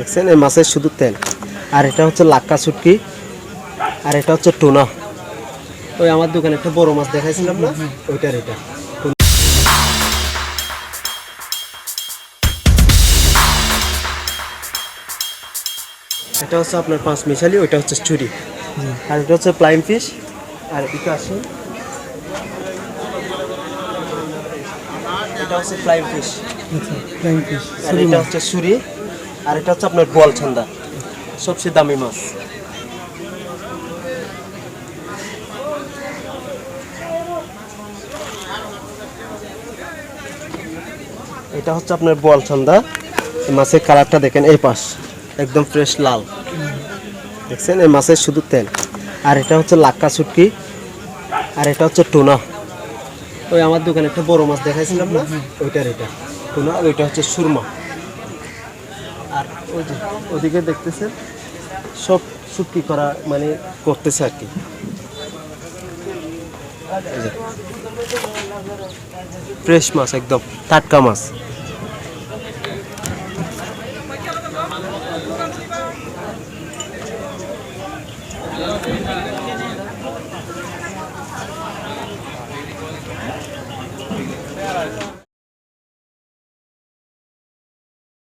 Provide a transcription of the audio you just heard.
দেখছেন এই মাছের শুধু তেল। আর এটা হচ্ছে লাক্কা শুটকি আর এটা হচ্ছে টুনা। ওই আমার দোকানে একটা বড় মাছ দেখাইছিলাম না? ওইটার এটা। এটা হচ্ছে আপনার পাঁচ মিশালি ওইটা হচ্ছে চুরি আর এটা হচ্ছে প্লাইন ফিশ। আর এদিকে আসুন এটা হচ্ছে প্লাইন ফিশ। আচ্ছা থ্যাংক আর এটা হচ্ছে সুরি আর এটা হচ্ছে আপনার বল ছান্দা। সবচেয়ে দামি মাছ। এটা হচ্ছে আপনার বল ছান্দা। মাছের কালারটা দেখেন এই পাশ, একদম ফ্রেশ লাল। দেখছেন? এই মাছের শুধু তেল। আর এটা হচ্ছে লাক্কা শুটকি। আর এটা হচ্ছে টুনা। ওই আমার দোকানে একটা বড় মাছ দেখাইছিলাম না? ওইটার এটা। টুনা ওইটা হচ্ছে সুরমা। আর ওই যে ওদিকে দেখতেছেন, সব চুক্তি করা মানে করতেছে আর কি ফ্রেশ মাছ একদম, টাটকা মাছ